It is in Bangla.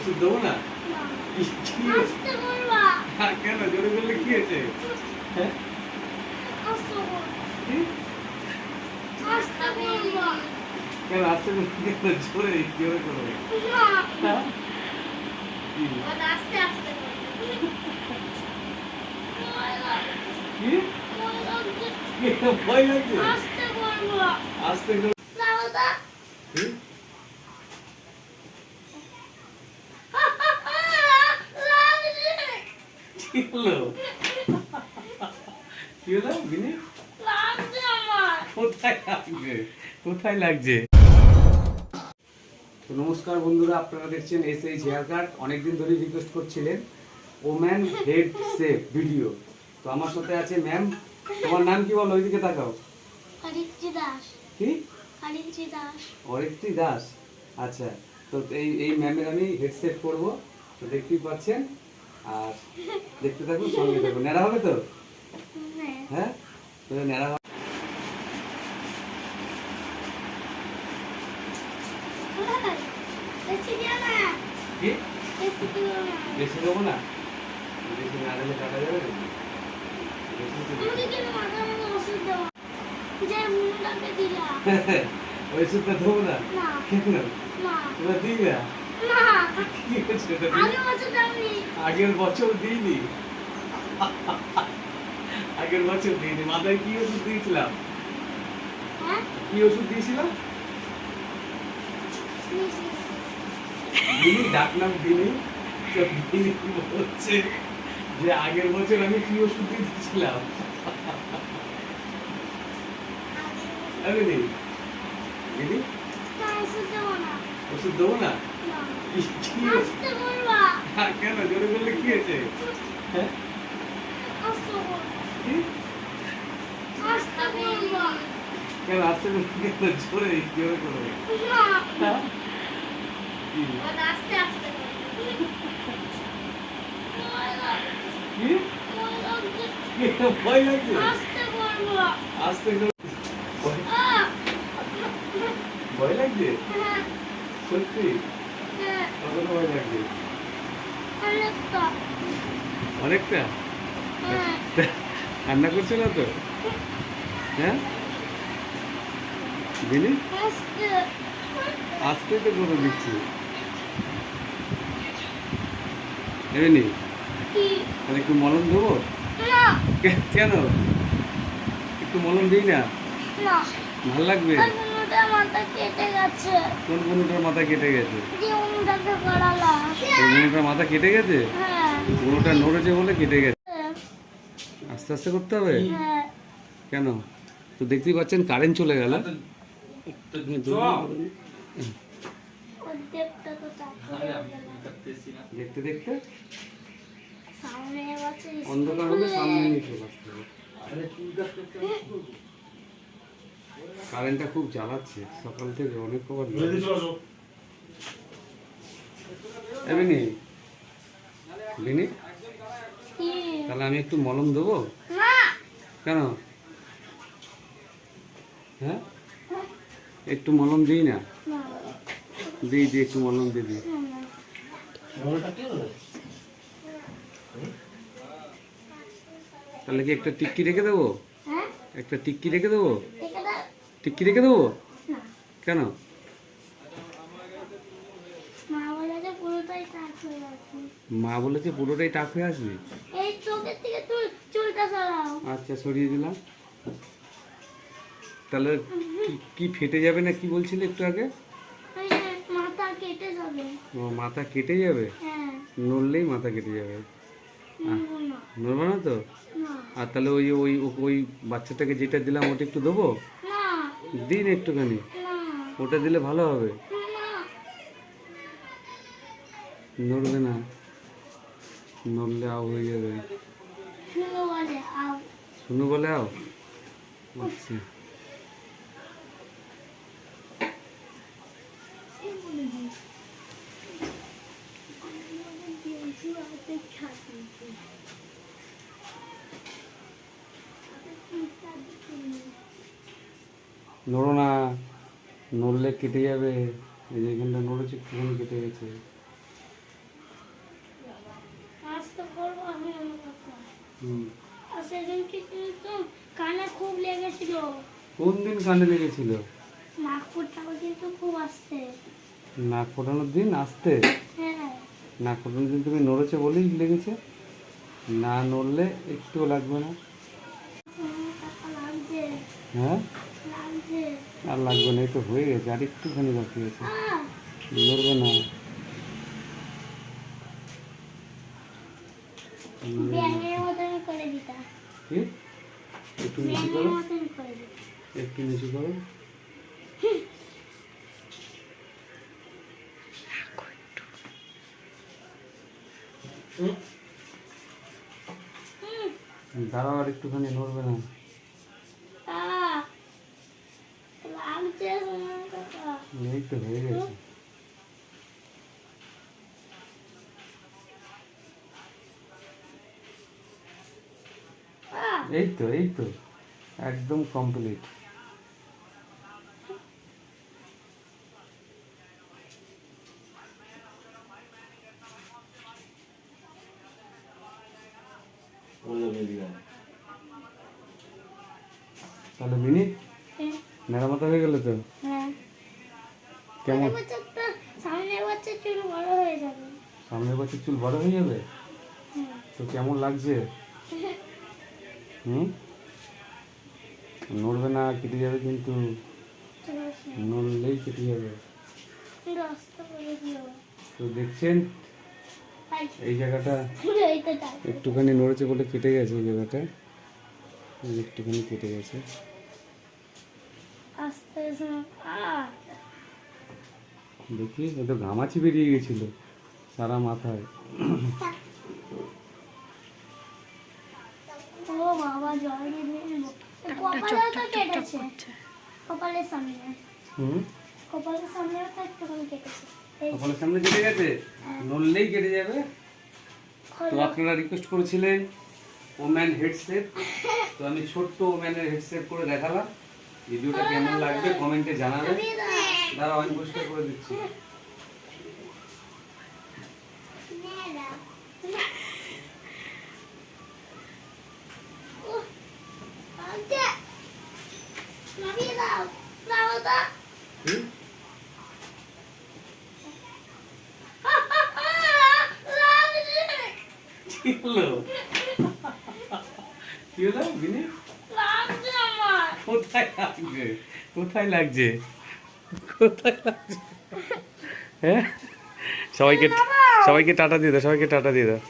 ওষুধ দেবো না? হ্যাঁ, কেন? জোরে বললে কি হয়েছে? হ্যাঁ? কেন আসতে বললে জোরে জোরে হ্যাঁ? কি? আস্তে আস্তে কি? কি? ভয় লাগছে? আসতে বলবা আসতে করে কি? হলো কি হলো বিনি লাগছে আমার কোথায় লাগছে কোথায় লাগছে? তো নমস্কার বন্ধুরা আপনারা দেখছেন এস এইচ হেয়ার কাট অনেকদিন ধরে রিকোয়েস্ট করছিলেন। Woman head safe video. তো আমার সাথে আছে ম্যাম। তোমার নাম কি বলো? ওইদিকে তাকাও। হরিত্রি দাস। কি? হরিত্রি দাস। অরিত্রি দাস। আচ্ছা তো এই এই ম্যামের আমি হেড সেট করব। তো দেখতেই পাচ্ছেন আর দেখতে থাকুন সঙ্গে থাকুন ন্যাড়া হবে তো? হ্যাঁ। হ্যাঁ? তো হবে। বেশি দেবো না? বেশি না দিলে কাটা যাবে ওই ওষুধটা দেবো না? না। কেন? না। তোমরা দিই না? হচ্ছে আগের বছর দিইনি। আগের বছর দিইনি। মাথায় কি ওষুধ দিয়েছিলাম? হ্যাঁ? কি ওষুধ দিয়েছিলাম? দিনি ডাকনাম দিনি তো দিনি বলছে যে আগের বছর আমি কি ওষুধ দিয়েছিলাম? দিদি। ওষুধ দেবো না? কেন জোরে বললে কি হয়েছে হ্যাঁ কেন আসতে কেন জোরে জোরে করো হ্যাঁ? কি? আস্তে আস্তে কি? কি? ভয় লাগছে আসতে ভয়- লাগছে হ্যাঁ, সত্যি হ্যাঁ, কতটা ভয় লাগছে অনেকটা। অনেকটা? হ্যাঁ, করছে না তো? হ্যাঁ? দিলি? আসতে। তো করে দিচ্ছি। এমনি? তাহলে একটু মলম দেবো কেন? একটু মলম দিই না। ভালো লাগবে? ওই বুনোটার মাথা কেটে গেছে। কোন বনুটার মাথা কেটে গেছে? বনুটার মাথা কেটে গেছে? হ্যাঁ, বনুটা নড়েছে বলে কেটে গেছে। আস্তে আস্তে করতে হবে? হ্যাঁ। কেন? তো দেখতেই পাচ্ছেন কারেন্ট চলে গেল। হয়ে গেল। দেখতে দেখতে? অন্ধকার হলে সামনে চলে আসতে হবে। কারেন্টটা খুব জ্বালাচ্ছে। সকাল থেকে অনেক কবার এমনি? বিনি তাহলে আমি একটু মলম দেবো? কেন? হ্যাঁ? একটু মলম দিই না? দিই দিই একটু মলম দিয়ে দিই। না, না। তাহলে কি একটা টিক্কি রেখে দেবো? হ্যাঁ? একটা টিক্কি রেখে দেবো? টিক্কি রেখে দেবো? কেন মা বলেছে পুরোটাই কাজ হয়ে আছে মা বলেছে পুরোটাই টাক হয়ে আসবে? এই চোখের থেকে তুই চুলটা সরাও। আচ্ছা সরিয়ে দিলাম। তাহলে কি ফেটে যাবে না কি বলছিলে একটু আগে? মাথা কেটে যাবে। ও মাথা কেটে যাবে? হ্যাঁ। নড়লেই মাথা কেটে যাবে। নড়বে না। তো? আর তাহলে ওই ওই ওই বাচ্চাটাকে যেটা দিলাম ওটা একটু দেবো? দিন একটুখানি। ওটা দিলে ভালো হবে? নড়বে না। নড়লে আও হয়ে যাবে। শুনো বলে আও আচ্ছা। নড়ো না। নড়লে কেটে যাবে। এই যে এখানটা নড়েছে একটুখানি কেটে গেছে হুম আর সেদিনকে কিন্তু কানে খুব লেগেছিল। কোন দিন কানে লেগেছিল? নাক ফুটাও কিন্তু খুব আসতে। নাক ফোটানোর দিন আসতে? হ্যাঁ। নাক ফোটানোর দিন তুমি নড়েছে বলেই লেগেছে? না নড়লে একটুও লাগবে না। হ্যাঁ? আর লাগবে না তো হয়ে গেছে আর একটুখানি বাকি আছে। নড়বে না। ব্যাঙের কি একটু নিচু করো। মতন করে দিতা। একটু নিচু করো। দাঁড়াও আর একটুখানি নড়বে না। এই তো হয়ে গেছে। এই তো এই তো একদম কমপ্লিট তাহলে মিনি হ্যাঁ, মেরামত হয়ে গেল তো? হ্যাঁ। কেমন? সামনের বছর চুল বড় হয়ে যাবে। সামনের বছর চুল বড় হয়ে যাবে? হ্যাঁ। তো কেমন লাগছে? হুম? নড়বে না, কেটে যাবে কিন্তু। নড়লেই কেটে যাবে। তো দেখছেন? এই জায়গাটা একটুখানি নড়েছে বলে কেটে গেছে এই জায়গাটা। একটুখানি কেটে গেছে। দেখি এ ঘামাচি বেরিয়ে গেছিল সারা মাথায়। বাবা জল কপালেও তো কেটেছে। কপালের সামনে। হুম? কপালের সামনেও তো একটুখানি কেটেছে। কপালের সামনে কেটে গেছে? নড়লেই কেটে যাবে? তো আপনারা রিকোয়েস্ট করেছিলেন ওম্যান হেডসেট। তো আমি ছোট্ট ওম্যানের হেডসেট করে দেখালাম। ভিডিওটা কেমন লাগবে কমেন্টে জানাবেন। দাঁড়াও আমি পরিষ্কার করে দিচ্ছি নামিয়ে দাও দাও তো হুম? কি হলো কি হলো বিনি কোথায় লাগছে কোথায় লাগছে? কোথায় লাগছে? হ্যাঁ? সবাইকে সবাইকে টাটা দিয়ে দাও সবাইকে টাটা দিয়ে দাও।